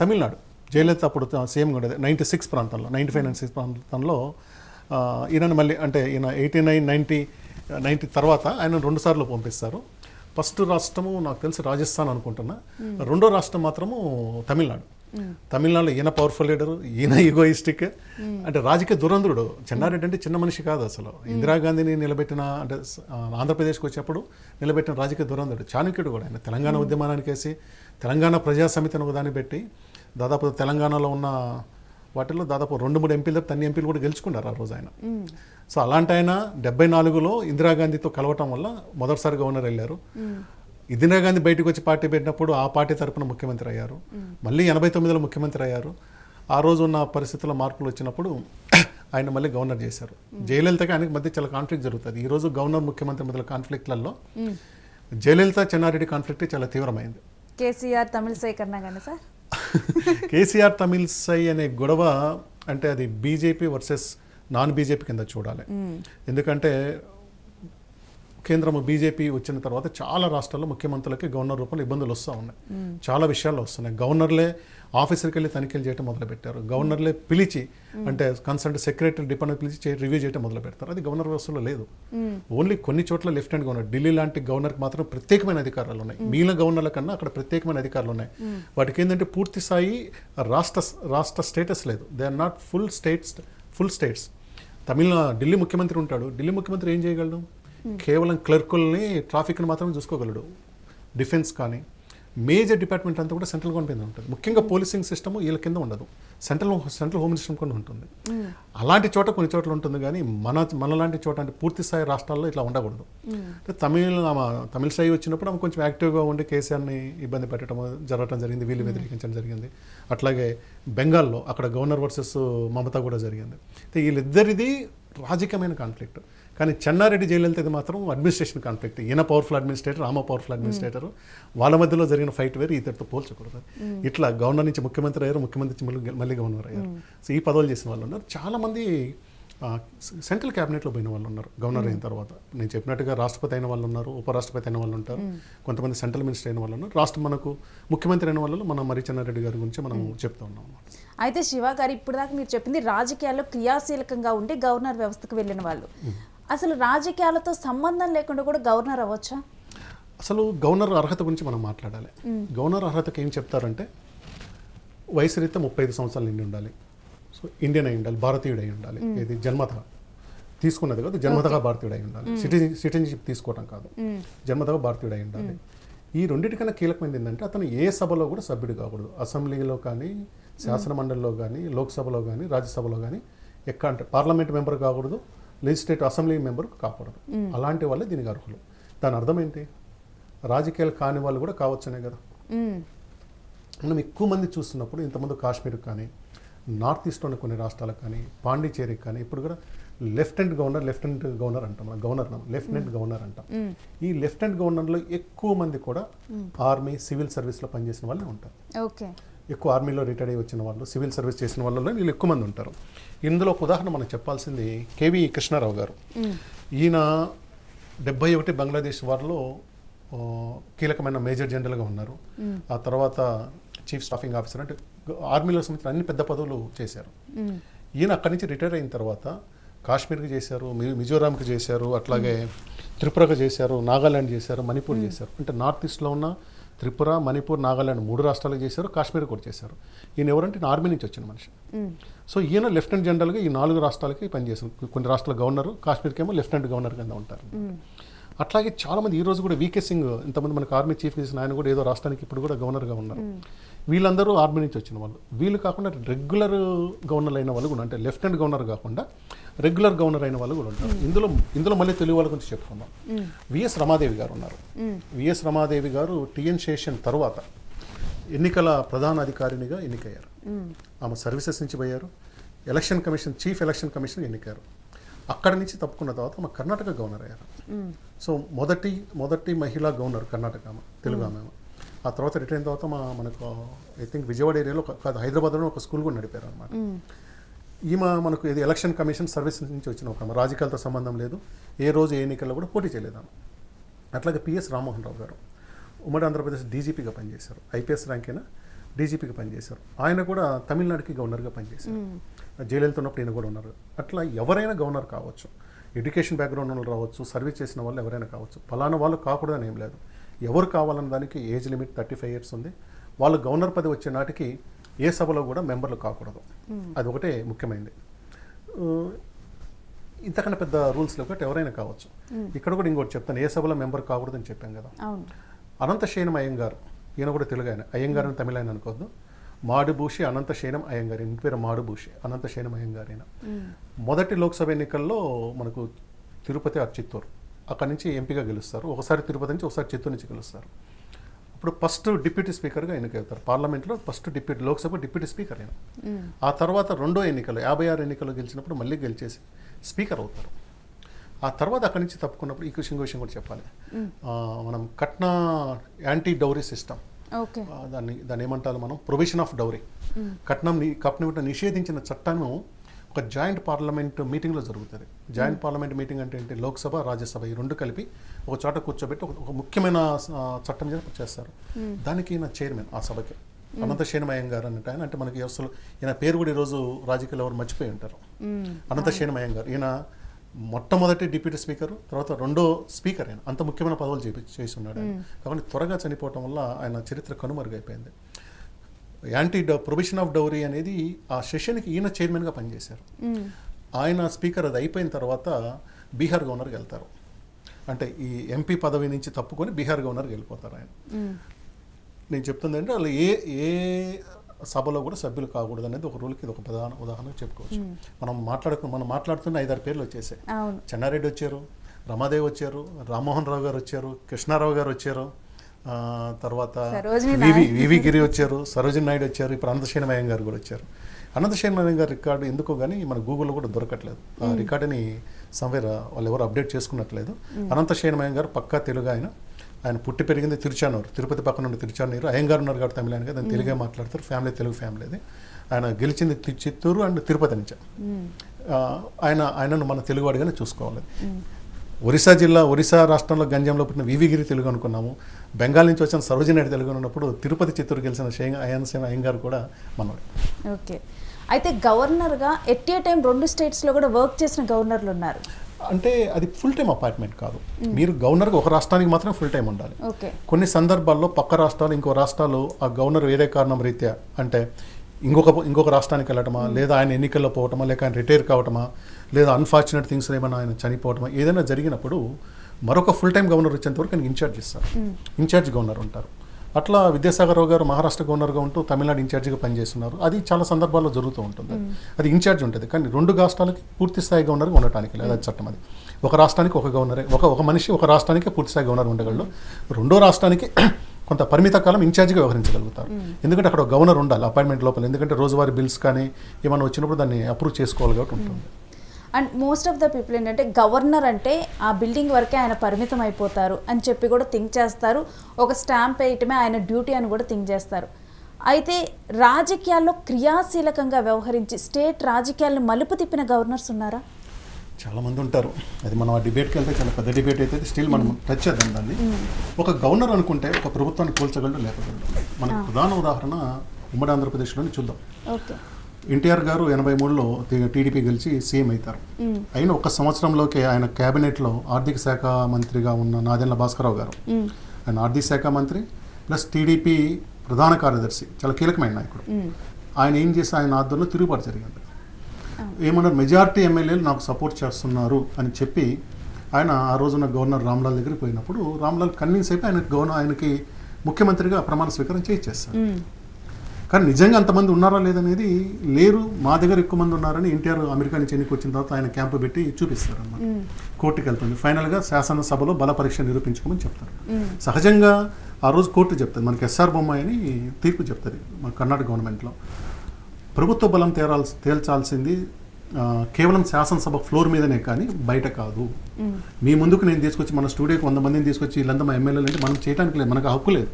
తమిళనాడు. జయలలిత అప్పుడు సీఎంగా ఉండేది. నైంటీ సిక్స్ ప్రాంతంలో నైంటీ ఫైవ్ నైంటీ సిక్స్ ప్రాంతంలో ఈయనను మళ్ళీ అంటే ఈయన ఎయిటీ నైన్ నైంటీ నైంటీ తర్వాత ఆయన రెండు సార్లు పంపిస్తారు. ఫస్ట్ రాష్ట్రము నాకు తెలిసి రాజస్థాన్ అనుకుంటున్నా. రెండో రాష్ట్రం మాత్రము తమిళనాడు. తమిళనాడులో ఈయన పవర్ఫుల్ లీడరు ఈయన ఈగోయిస్టిక్ అంటే రాజకీయ దురంధుడు. చెన్నారెడ్డి అంటే చిన్న మనిషి కాదు అసలు. ఇందిరాగాంధీని నిలబెట్టిన అంటే ఆంధ్రప్రదేశ్కి వచ్చినప్పుడు నిలబెట్టిన రాజకీయ దురంధుడు. చాణక్యుడు కూడా ఆయన తెలంగాణ ఉద్యమానికి వేసి తెలంగాణ ప్రజా సమితిని ఒకదాన్ని పెట్టి దాదాపు తెలంగాణలో ఉన్న వాటిల్లో దాదాపు రెండు మూడు ఎంపీలు తప్ప అన్ని ఎంపీలు కూడా గెలుచుకున్నారు ఆ రోజు ఆయన. సో అలాంటి ఆయన డెబ్బై నాలుగులో ఇందిరాగాంధీతో కలవటం వల్ల మొదటిసారి గవర్నర్ వెళ్ళారు. ఇందిరాగాంధీ బయటకు వచ్చి పార్టీ పెట్టినప్పుడు ఆ పార్టీ తరపున ముఖ్యమంత్రి అయ్యారు. మళ్ళీ ఎనభై తొమ్మిదిలో ముఖ్యమంత్రి అయ్యారు. ఆ రోజు ఉన్న పరిస్థితుల్లో మార్పులు వచ్చినప్పుడు ఆయన మళ్ళీ గవర్నర్ చేశారు. జయలలితకి ఆయనకి మధ్య చాలా కాన్ఫ్లిక్ట్ జరుగుతుంది. ఈ రోజు గవర్నర్ ముఖ్యమంత్రి మధ్య కాన్ఫ్లిక్ట్లలో జయలలిత చెన్నారెడ్డి కాన్ఫ్లిక్ట్ చాలా తీవ్రమైంది. కేసీఆర్ తమిళ సేకరణ కానీ సార్? కేసీఆర్ తమిళ్ సై అనే గొడవ అంటే అది బీజేపీ వర్సెస్ నాన్ బీజేపీ కింద చూడాలి. ఎందుకంటే కేంద్రము బీజేపీ వచ్చిన తర్వాత చాలా రాష్ట్రాల్లో ముఖ్యమంత్రులకి గవర్నర్ రూపంలో ఇబ్బందులు వస్తూ ఉన్నాయి. చాలా విషయాల్లో వస్తున్నాయి. గవర్నర్లే ఆఫీసర్కి వెళ్ళి తనిఖీలు చేయడం మొదలు పెట్టారు గవర్నర్లే పిలిచి అంటే కన్సల్ట్ సెక్రటరీ డిపార్ట్మెంట్ పిలిచి రివ్యూ చేయడం మొదలు పెడతారు అది గవర్నర్ వ్యవస్థలో లేదు. ఓన్లీ కొన్ని చోట్ల లెఫ్టినెంట్ గవర్నర్ ఢిల్లీ లాంటి గవర్నర్కి మాత్రం ప్రత్యేకమైన అధికారాలు ఉన్నాయి. మిగిలిన గవర్నర్ల కన్నా అక్కడ ప్రత్యేకమైన అధికారాలు ఉన్నాయి. వాటికి ఏంటంటే పూర్తి స్థాయి రాష్ట్ర రాష్ట్ర స్టేటస్ లేదు. They are not full states full states. Tamil Delhi ముఖ్యమంత్రి ఉంటాడు. ఢిల్లీ ముఖ్యమంత్రి ఏం చేయగలడు? కేవలం క్లర్కుల్ని ట్రాఫిక్ని మాత్రమే చూసుకోగలడు. డిఫెన్స్ కానీ మేజర్ డిపార్ట్మెంట్ అంతా కూడా సెంట్రల్ గవర్నమెంట్ ఉంటుంది. ముఖ్యంగా పోలీసింగ్ సిస్టమ్ వీళ్ళ కింద ఉండదు. సెంట్రల్ సెంట్రల్ హోమ్ మినిస్టర్ కూడా ఉంటుంది. అలాంటి చోట కొన్ని చోట్ల ఉంటుంది కానీ మన మనలాంటి చోట అంటే పూర్తి స్థాయి రాష్ట్రాల్లో ఇట్లా ఉండకూడదు. అంటే తమిళ తమిళ స్థాయి వచ్చినప్పుడు ఆమె కొంచెం యాక్టివ్గా ఉండి కేసీఆర్ని ఇబ్బంది పెట్టడం జరగడం జరిగింది వీళ్ళు వ్యతిరేకించడం జరిగింది. అట్లాగే బెంగాల్లో అక్కడ గవర్నర్ వర్సెస్ మమత కూడా జరిగింది. అయితే వీళ్ళిద్దరిది రాజకీయమైన కాన్ఫ్లిక్ట్ కానీ చెన్నారెడ్డి జయలలితది మాత్రం అడ్మినిస్ట్రేషన్ కాన్ఫ్లిక్ట్ ఈయన పవర్ఫుల్ అడ్మినిస్ట్రేటర్ ఆమె పవర్ఫుల్ అడ్మినిస్ట్రేటర్ వాళ్ళ మధ్యలో జరిగిన ఫైట్ వేరు ఇతరుతో పోల్చకూడదు. ఇట్లా గవర్నర్ నుంచి ముఖ్యమంత్రి అయ్యారు ముఖ్యమంత్రి నుంచి మళ్ళీ గవర్నర్ అయ్యారు. సో ఈ పదవులు చేసిన వాళ్ళు ఉన్నారు. చాలామంది సెంట్రల్ క్యాబినెట్లో పోయిన వాళ్ళు ఉన్నారు గవర్నర్ అయిన తర్వాత. నేను చెప్పినట్టుగా రాష్ట్రపతి అయిన వాళ్ళు ఉన్నారు ఉపరాష్ట్రపతి అయిన వాళ్ళు ఉంటారు. కొంతమంది సెంట్రల్ మినిస్టర్ అయిన వాళ్ళు ఉన్నారు. రాష్ట్రం మనకు ముఖ్యమంత్రి అయిన వాళ్ళు మన మరి చెన్నారెడ్డి గారి గురించి మనం చెప్తా ఉన్నాం అన్నమాట. అయితే శివ గారు ఇప్పుడు దాకా మీరు చెప్పింది రాజకీయాల్లో క్రియాశీలకంగా ఉండి గవర్నర్ వ్యవస్థకు వెళ్ళిన వాళ్ళు. అసలు రాజకీయాలతో సంబంధం లేకుండా కూడా గవర్నర్ అవ్వచ్చా? అసలు గవర్నర్ అర్హత గురించి మనం మాట్లాడాలి. గవర్నర్ అర్హతకి ఏం చెప్తారంటే వయసు రీత్యా ముప్పై ఐదు సంవత్సరాలు నిండి ఉండాలి. సో ఇండియన్ అయి ఉండాలి భారతీయుడు అయి ఉండాలి ఇది జన్మత. తీసుకున్నది కాదు జన్మతగా భారతీయుడు అయి ఉండాలి సిటిజన్ సిటిజన్షిప్ తీసుకోవడం కాదు. జన్మతగా భారతీయుడు అయి ఉండాలి ఈ రెండింటికన్నా కీలకమైనది ఏంటంటే అతను ఏ సభలో కూడా సభ్యుడు కాకూడదు. అసెంబ్లీలో కానీ శాసన మండలిలో కానీ లోక్సభలో కానీ రాజ్యసభలో కానీ ఎక్కడ అంటే పార్లమెంట్ మెంబర్ కాకూడదు. లెజిస్లేటివ్ అసెంబ్లీ మెంబర్ కాకూడదు. అలాంటి వాళ్ళే దీనికి అర్హులు. దాని అర్థం ఏంటి? రాజకీయాలు కాని వాళ్ళు కూడా కావచ్చునే కదా. మనం ఎక్కువ మంది చూస్తున్నప్పుడు ఇంతకుముందు కాశ్మీర్ కానీ నార్త్ ఈస్ట్లోని కొన్ని రాష్ట్రాలకు కానీ పాండిచేరికి కానీ ఇప్పుడు కూడా లెఫ్టినెంట్ గవర్నర్ లెఫ్టినెంట్ గవర్నర్ అంటాం మనం గవర్నర్ లెఫ్టినెంట్ గవర్నర్ అంటాం. ఈ లెఫ్టినెంట్ గవర్నర్లో ఎక్కువ మంది కూడా ఆర్మీ సివిల్ సర్వీస్లో పనిచేసిన వాళ్ళే ఉంటారు. ఓకే. ఎక్కువ ఆర్మీలో రిటైర్ అయ్యి వచ్చిన వాళ్ళు సివిల్ సర్వీస్ చేసిన వాళ్ళలో వీళ్ళు ఎక్కువ మంది ఉంటారు. ఇందులో ఒక ఉదాహరణ మనం చెప్పాల్సింది కేవీ కృష్ణారావు గారు. ఈయన డెబ్బై ఒకటి బంగ్లాదేశ్ వారిలో కీలకమైన మేజర్ జనరల్గా ఉన్నారు. ఆ తర్వాత చీఫ్ స్టాఫింగ్ ఆఫీసర్ అంటే ఆర్మీలో సంబంధించిన అన్ని పెద్ద పదవులు చేశారు. ఈయన అక్కడి నుంచి రిటైర్ అయిన తర్వాత కాశ్మీర్కి చేశారు మిజోరాంకి చేశారు అట్లాగే త్రిపురకు చేశారు నాగాలాండ్ చేశారు మణిపూర్ చేశారు. అంటే నార్త్ ఈస్ట్లో ఉన్న త్రిపుర మణిపూర్ నాగాలాండ్ మూడు రాష్ట్రాలకు చేశారు కాశ్మీర్ కూడా చేశారు. ఈయన ఎవరంటే ఈయన ఆర్మీ నుంచి వచ్చిన మనిషి. సో ఈయన లెఫ్టినెంట్ జనరల్గా ఈ నాలుగు రాష్ట్రాలకి పనిచేశారు. కొన్ని రాష్ట్రాల గవర్నర్ కాశ్మీర్కి ఏమో లెఫ్టినెంట్ గవర్నర్ కింద ఉంటారు. అట్లాగే చాలామంది ఈ రోజు కూడా వీకే సింగ్ ఇంతమంది మనకు ఆర్మీ చీఫ్ చేసిన ఆయన కూడా ఏదో రాష్ట్రానికి ఇప్పుడు కూడా గవర్నర్గా ఉన్నారు. వీళ్ళందరూ ఆర్మీ నుంచి వచ్చిన వాళ్ళు. వీళ్ళు కాకుండా రెగ్యులర్ గవర్నర్ అయిన వాళ్ళు కూడా అంటే లెఫ్టినెంట్ గవర్నర్ కాకుండా రెగ్యులర్ గవర్నర్ అయిన వాళ్ళు కూడా ఉంటారు. ఇందులో ఇందులో మళ్ళీ తెలుగు వాళ్ళ గురించి చెప్పుకుందాం. విఎస్ రమాదేవి గారు ఉన్నారు. విఎస్ రమాదేవి గారు టిఎన్ శేషన్ తర్వాత ఎన్నికల ప్రధాన అధికారినిగా ఎన్నికయ్యారు. ఆమె సర్వీసెస్ నుంచి పోయారు. Election commission chief election commission ఎన్నికారు అక్కడి నుంచి తప్పుకున్న తర్వాత ఆమె కర్ణాటక గవర్నర్ అయ్యారు. సో మొదటి మొదటి మహిళా గవర్నర్ కర్ణాటక ఆమె తెలుగు ఆమె ఆ తర్వాత రిటైర్ అయిన తర్వాత మా మనకు ఐ థింక్ విజయవాడ ఏరియాలో ఒక- కాదు హైదరాబాద్లో ఒక స్కూల్ కూడా నడిపారు అనమాట ఈమె మనకు ఇది ఎలక్షన్ కమిషన్ సర్వీస్ నుంచి వచ్చిన ఒక. రాజకీయాలతో సంబంధం లేదు. ఏ రోజు ఏ ఎన్నికల్లో కూడా పోటీ చేయలేదు ఆమె. అట్లాగే పిఎస్ రామ్మోహన్ రావు గారు ఉమ్మడి ఆంధ్రప్రదేశ్ డీజీపీగా పనిచేశారు. ఐపీఎస్ ర్యాంక్ అయినా డీజీపీగా పనిచేశారు. ఆయన కూడా తమిళనాడుకి గవర్నర్గా పనిచేశారు. జైలలిత ఉన్నప్పుడు ఈయన కూడా ఉన్నారు. అట్లా ఎవరైనా గవర్నర్ కావచ్చు ఎడ్యుకేషన్ బ్యాక్గ్రౌండ్ వాళ్ళు రావచ్చు సర్వీస్ చేసిన వాళ్ళు ఎవరైనా కావచ్చు ఫలానా వాళ్ళు కాకూడదని ఏం లేదు. ఎవరు కావాలన్న దానికి age limit thirty five years ఉంది. వాళ్ళు గవర్నర్ పదవి వచ్చే నాటికి ఏ సభలో కూడా మెంబర్లు కాకూడదు. అది ఒకటే ముఖ్యమైనది. ఇంతకన్నా పెద్ద రూల్స్ లేవు కాబట్టి ఎవరైనా కావచ్చు. ఇక్కడ కూడా ఇంకోటి చెప్తాను. ఏ సభలో మెంబర్ కాకూడదని చెప్పాం కదా. అవును. అనంతశయనం అయ్యంగారు ఈయన కూడా తెలుగు ఆయన. అయ్యంగారు అని తమిళ ఆయన అనుకోవద్దు. మాడుభూషి అనంతశయనం అయ్యంగారు. ఇంటి పేరు మాడుభూషి అనంతశయనం అయ్యంగారు ఈయన. మొదటి లోక్సభ ఎన్నికల్లో మనకు తిరుపతి ఆ చిత్తూరు అక్కడి నుంచి ఎంపీగా గెలుస్తారు. ఒకసారి తిరుపతి నుంచి ఒకసారి చిత్తూరు నుంచి గెలుస్తారు. ఇప్పుడు ఫస్ట్ డిప్యూటీ స్పీకర్గా ఎన్నికవుతారు పార్లమెంట్లో first deputy Lok Sabha deputy speaker అయిన ఆ తర్వాత రెండో ఎన్నికలు యాభై ఆరు ఎన్నికలు గెలిచినప్పుడు మళ్ళీ గెలిచేసి స్పీకర్ అవుతారు. ఆ తర్వాత అక్కడి నుంచి తప్పుకున్నప్పుడు ఈ విషయం కూడా చెప్పాలి. మనం కట్న యాంటీ డౌరీ సిస్టమ్. దాన్ని దాన్ని ఏమంటారు మనం? Provision of dowry. కట్నం కట్నం నిషేధించిన చట్టాన్ని ఒక జాయింట్ పార్లమెంట్ మీటింగ్లో జరుగుతుంది జాయింట్ పార్లమెంట్ మీటింగ్ అంటే ఏంటి? లోక్సభ రాజ్యసభ ఈ రెండు కలిపి ఒక చోట కూర్చోబెట్టి ఒక ముఖ్యమైన చట్టం చేసి చేస్తారు. దానికి ఈయన చైర్మన్ ఆ సభకి. అనంత శేనమయం గారు అన్నట్టు ఆయన అంటే మనకి అసలు ఈయన పేరు కూడా ఈరోజు రాజకీయాలు ఎవరు మర్చిపోయి ఉంటారు. అనంత శేనమయం గారు. ఈయన మొట్టమొదటి డిప్యూటీ స్పీకర్ తర్వాత రెండో స్పీకర్ ఆయన. అంత ముఖ్యమైన పదవులు చేపి చేసి ఉన్నాడు ఆయన. కాబట్టి త్వరగా చనిపోవటం వల్ల ఆయన చరిత్ర కనుమరుగైపోయింది. Anti dow provision of dowry అనేది ఆ సెషన్కి ఈయన చైర్మన్గా పనిచేశారు. ఆయన స్పీకర్ అది అయిపోయిన తర్వాత బీహార్ గవర్నర్కి వెళ్తారు. అంటే ఈ ఎంపీ పదవి నుంచి తప్పుకొని బీహార్ గవర్నర్కి వెళ్ళిపోతారు ఆయన. నేను చెప్తుంది అంటే వాళ్ళు ఏ ఏ సభలో కూడా సభ్యులు కాకూడదు అనేది ఒక రూల్కి ఇది ఒక ప్రధాన ఉదాహరణ చెప్పుకోవచ్చు. మనం మాట్లాడుకు మనం మాట్లాడుతున్న ఐదారు పేర్లు వచ్చేసాయి. చెన్నారెడ్డి వచ్చారు రమాదేవి వచ్చారు రామ్మోహన్ రావు గారు వచ్చారు కృష్ణారావు గారు వచ్చారు. తర్వాత వివి గిరి వచ్చారు సరోజిని నాయుడు వచ్చారు ఇప్పుడు అనంతశయనమయం గారు కూడా వచ్చారు. అనంతశయనమయం గారి రికార్డు ఎందుకో కానీ మన గూగుల్లో కూడా దొరకట్లేదు. ఆ రికార్డుని సంవేర్ వాళ్ళు ఎవరు అప్డేట్ చేసుకున్నట్లేదు. అనంతశయనమయం గారు పక్కా తెలుగు ఆయన. ఆయన పుట్టి పెరిగింది తిరుచానూరు తిరుపతి పక్కన నుండి తిరుచానూరు. అయ్యంగారు ఉన్నారు కాబట్టి తమిళ ఆయన తెలుగే మాట్లాడతారు ఫ్యామిలీ తెలుగు ఫ్యామిలీది ఆయన గెలిచింది చిత్తూరు అండ్ తిరుపతి నుంచి. ఆయన ఆయనను మన తెలుగువాడిగానే చూసుకోవాలి. ఒరిస్సా జిల్లా ఒరిస్సా రాష్ట్రంలో గంజంలో పుట్టిన వివిగిరి తెలుగు అనుకున్నాము. బెంగాల్ నుంచి వచ్చిన సరోజినాయుడు తెలుగు ఉన్నప్పుడు తిరుపతి చిత్తూరు గెలిచిన షేంగ్ అయ్యనసేన అయ్యంగారు కూడా మనవాడు ఓకే. అయితే గవర్నర్గా ఎట్ ఏ టైం రెండు స్టేట్స్లో కూడా వర్క్ చేసిన గవర్నర్లు ఉన్నారు? అంటే అది ఫుల్ టైం అపాయింట్మెంట్ కాదు. మీరు గవర్నర్గా ఒక రాష్ట్రానికి మాత్రం ఫుల్ టైం ఉండాలి. ఓకే. కొన్ని సందర్భాల్లో పక్క రాష్ట్రాలు ఇంకో రాష్ట్రాలు ఆ గవర్నర్ వేరే కారణం రీత్యా అంటే ఇంకొక ఇంకొక రాష్ట్రానికి వెళ్ళటమా లేదా ఆయన ఎన్నికల్లో పోవటమా లేక ఆయన రిటైర్ కావటమా లేదా అన్ఫార్చునేట్ థింగ్స్ ఏమైనా ఆయన చనిపోవటమా ఏదైనా జరిగినప్పుడు మరొక ఫుల్ టైం గవర్నర్ వచ్చేంత వరకు ఆయనకి ఇన్ఛార్జ్ ఇస్తారు ఇన్ఛార్జ్ గవర్నర్ ఉంటారు. అట్లా విద్యాసాగర్ రావు గారు మహారాష్ట్ర గవర్నర్గా ఉంటూ తమిళనాడు ఇన్ఛార్జిగా పనిచేస్తున్నారు. అది చాలా సందర్భాల్లో జరుగుతూ ఉంటుంది. అది ఇన్ఛార్జ్ ఉంటుంది. కానీ రెండు రాష్ట్రాలకి పూర్తి స్థాయి గవర్నర్గా ఉండటానికి లేదు. అది చట్టం అది. ఒక రాష్ట్రానికి ఒక గవర్నరే ఒక ఒక మనిషి ఒక రాష్ట్రానికి పూర్తి స్థాయి గవర్నర్ ఉండగలడు. రెండో రాష్ట్రానికి కొంత పరిమిత కాలం ఇన్ఛార్జిగా వ్యవహరించగలుగుతారు. ఎందుకంటే అక్కడ గవర్నర్ ఉండాలి. అపాయింట్మెంట్ లోపల. ఎందుకంటే రోజువారీ బిల్స్ కానీ ఏమైనా వచ్చినప్పుడు దాన్ని అప్రూవ్ చేసుకోవాలి కాబట్టి ఉంటుంది. And most of the people ఏంటంటే గవర్నర్ అంటే ఆ బిల్డింగ్ వరకే ఆయన పరిమితం అయిపోతారు అని చెప్పి కూడా థింక్ చేస్తారు. ఒక స్టాంప్ వేయటమే ఆయన డ్యూటీ అని కూడా థింక్ చేస్తారు. అయితే రాజకీయాల్లో క్రియాశీలకంగా వ్యవహరించి స్టేట్ రాజకీయాలను మలుపు తిప్పిన గవర్నర్స్ ఉన్నారా? చాలా మంది ఉంటారు. అది మనం ఆ డిబేట్కి వెళ్తే చాలా పెద్ద డిబేట్ అయితే స్టిల్ మనం టచ్ చేద్దాం దాన్ని. ఒక గవర్నర్ అనుకుంటే ఒక ప్రభుత్వాన్ని కూల్చగలడు లేపగలడు మనకు ప్రధాన ఉదాహరణ ఉమ్మడి ఆంధ్రప్రదేశ్లోని చూద్దాం. ఓకే ఎన్టీఆర్ గారు ఎనభై మూడులో టీడీపీ గెలిచి సీఎం అవుతారు అయిన ఒక సంవత్సరంలోకి ఆయన క్యాబినెట్లో ఆర్థిక శాఖ మంత్రిగా ఉన్న నాదెండ్ల భాస్కరరావు గారు. ఆయన ఆర్థిక శాఖ మంత్రి ప్లస్ టీడీపీ ప్రధాన కార్యదర్శి చాలా కీలకమైన నాయకుడు. ఆయన ఏం చేసి ఆయన ఆధ్వర్యంలో తిరుగుబాటు జరిగింది. ఏమన్నారు? మెజారిటీ ఎమ్మెల్యేలు నాకు సపోర్ట్ చేస్తున్నారు అని చెప్పి ఆయన ఆ రోజున గవర్నర్ రామ్లాల్ దగ్గరికి పోయినప్పుడు రామ్లాల్ కన్విన్స్ అయిపోయి ఆయన గవర్నర్ ఆయనకి ముఖ్యమంత్రిగా ప్రమాణ స్వీకారం చేయించేస్తారు కానీ నిజంగా అంతమంది ఉన్నారా లేదనేది లేరు. మా దగ్గర ఎక్కువ మంది ఉన్నారని ఎన్టీఆర్ అమెరికా నుంచి ఎన్నిక వచ్చిన తర్వాత ఆయన క్యాంపు పెట్టి చూపిస్తారు అన్నమాట కోర్టుకి వెళ్తుంది. ఫైనల్గా శాసనసభలో బల పరీక్ష నిరూపించుకోమని చెప్తారు. సహజంగా ఆ రోజు కోర్టు చెప్తుంది మనకి ఎస్ఆర్ బొమ్మాయి అని తీర్పు చెప్తుంది మన కర్ణాటక గవర్నమెంట్లో. ప్రభుత్వ బలం తేరాల్సి తేల్చాల్సింది కేవలం శాసనసభ ఫ్లోర్ మీదనే కానీ బయట కాదు. మీ ముందుకు నేను తీసుకొచ్చి మన స్టూడియోకి వంద మందిని తీసుకొచ్చి వీళ్ళంతా మా ఎమ్మెల్యేలు అంటే మనం చేయడానికి లేదు. మనకు హక్కు లేదు.